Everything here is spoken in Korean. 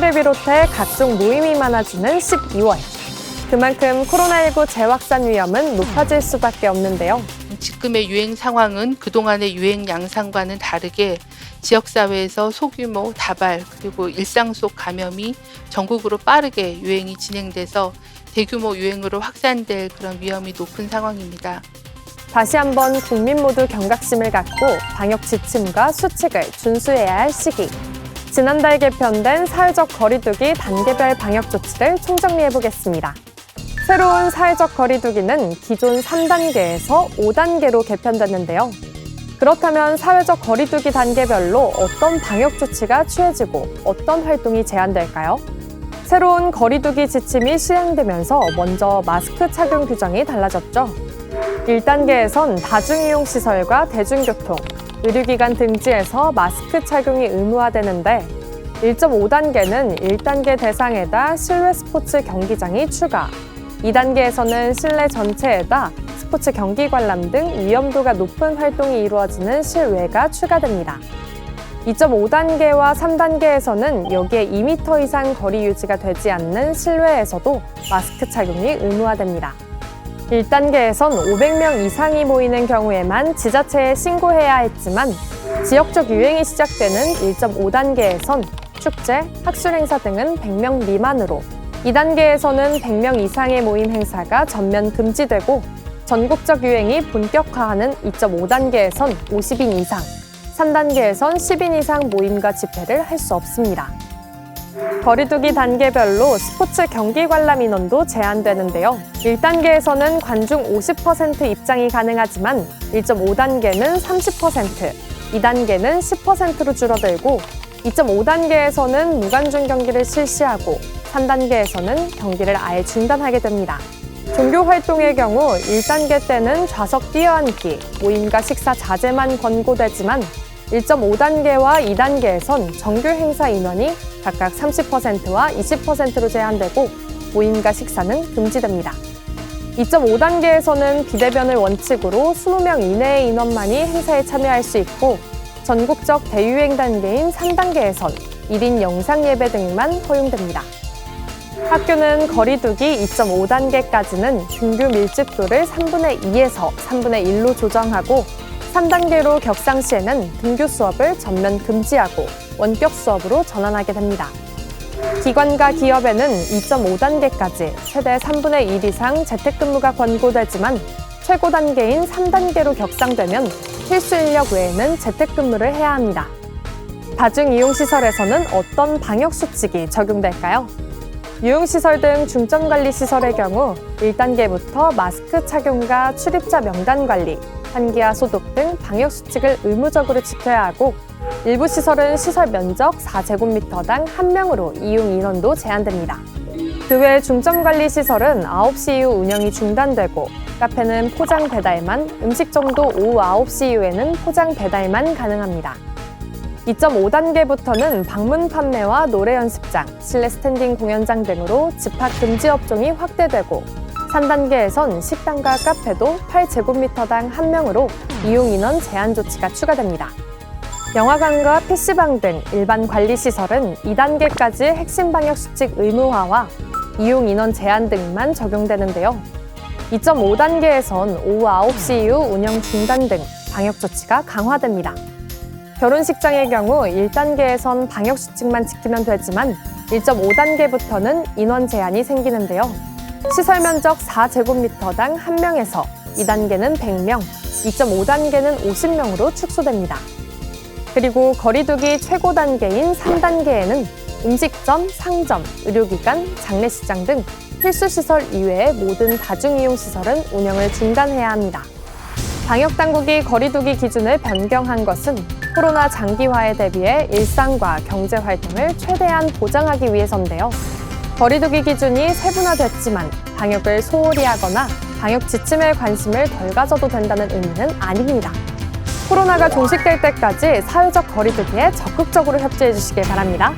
비롯해 각종 모임이 많아지는 12월. 그만큼 코로나19 재확산 위험은 높아질 수밖에 없는데요. 지금의 유행 상황은 그동안의 유행 양상과는 다르게 지역사회에서 소규모 다발 그리고 일상 속 감염이 전국으로 빠르게 유행이 진행돼서 대규모 유행으로 확산될 그런 위험이 높은 상황입니다. 다시 한번 국민 모두 경각심을 갖고 방역 지침과 수칙을 준수해야 할 시기. 지난달 개편된 사회적 거리두기 단계별 방역 조치를 총정리해 보겠습니다. 새로운 사회적 거리두기는 기존 3단계에서 5단계로 개편됐는데요. 그렇다면 사회적 거리두기 단계별로 어떤 방역 조치가 취해지고 어떤 활동이 제한될까요? 새로운 거리두기 지침이 시행되면서 먼저 마스크 착용 규정이 달라졌죠. 1단계에선 다중이용 시설과 대중교통, 의료기관 등지에서 마스크 착용이 의무화되는데 1.5단계는 1단계 대상에다 실외 스포츠 경기장이 추가, 2단계에서는 실내 전체에다 스포츠 경기 관람 등 위험도가 높은 활동이 이루어지는 실외가 추가됩니다. 2.5단계와 3단계에서는 여기에 2m 이상 거리 유지가 되지 않는 실외에서도 마스크 착용이 의무화됩니다. 1단계에선 500명 이상이 모이는 경우에만 지자체에 신고해야 했지만 지역적 유행이 시작되는 1.5단계에선 축제, 학술 행사 등은 100명 미만으로 2단계에서는 100명 이상의 모임 행사가 전면 금지되고 전국적 유행이 본격화하는 2.5단계에선 50인 이상, 3단계에선 10인 이상 모임과 집회를 할 수 없습니다. 거리두기 단계별로 스포츠 경기 관람 인원도 제한되는데요. 1단계에서는 관중 50% 입장이 가능하지만 1.5단계는 30%, 2단계는 10%로 줄어들고 2.5단계에서는 무관중 경기를 실시하고 3단계에서는 경기를 아예 중단하게 됩니다. 종교 활동의 경우 1단계 때는 좌석 뛰어앉기, 모임과 식사 자제만 권고되지만 1.5단계와 2단계에선 정규 행사 인원이 각각 30%와 20%로 제한되고 모임과 식사는 금지됩니다. 2.5단계에서는 비대면을 원칙으로 20명 이내의 인원만이 행사에 참여할 수 있고 전국적 대유행 단계인 3단계에선 1인 영상 예배 등만 허용됩니다. 학교는 거리두기 2.5단계까지는 등교 밀집도를 3분의 2에서 3분의 1로 조정하고 3단계로 격상 시에는 등교 수업을 전면 금지하고 원격 수업으로 전환하게 됩니다. 기관과 기업에는 2.5단계까지 최대 3분의 1 이상 재택근무가 권고되지만 최고 단계인 3단계로 격상되면 필수 인력 외에는 재택근무를 해야 합니다. 다중 이용시설에서는 어떤 방역수칙이 적용될까요? 유흥시설 등 중점관리시설의 경우 1단계부터 마스크 착용과 출입자 명단 관리, 환기와 소독 등 방역 수칙을 의무적으로 지켜야 하고 일부 시설은 시설 면적 4제곱미터당 1명으로 이용 인원도 제한됩니다. 그 외 중점관리시설은 9시 이후 운영이 중단되고 카페는 포장 배달만, 음식점도 오후 9시 이후에는 포장 배달만 가능합니다. 2.5단계부터는 방문 판매와 노래 연습장, 실내 스탠딩 공연장 등으로 집합 금지 업종이 확대되고 3단계에선 식당과 카페도 8제곱미터당 1명으로 이용 인원 제한 조치가 추가됩니다. 영화관과 PC방 등 일반 관리시설은 2단계까지 핵심 방역 수칙 의무화와 이용 인원 제한 등만 적용되는데요. 2.5단계에선 오후 9시 이후 운영 중단 등 방역 조치가 강화됩니다. 결혼식장의 경우 1단계에선 방역 수칙만 지키면 되지만 1.5단계부터는 인원 제한이 생기는데요. 시설 면적 4제곱미터당 1명에서 2단계는 100명, 2.5단계는 50명으로 축소됩니다. 그리고 거리두기 최고 단계인 3단계에는 음식점, 상점, 의료기관, 장례식장 등 필수시설 이외의 모든 다중이용시설은 운영을 중단해야 합니다. 방역당국이 거리두기 기준을 변경한 것은 코로나 장기화에 대비해 일상과 경제 활동을 최대한 보장하기 위해서인데요. 거리두기 기준이 세분화됐지만 방역을 소홀히 하거나 방역 지침에 관심을 덜 가져도 된다는 의미는 아닙니다. 코로나가 종식될 때까지 사회적 거리두기에 적극적으로 협조해 주시길 바랍니다.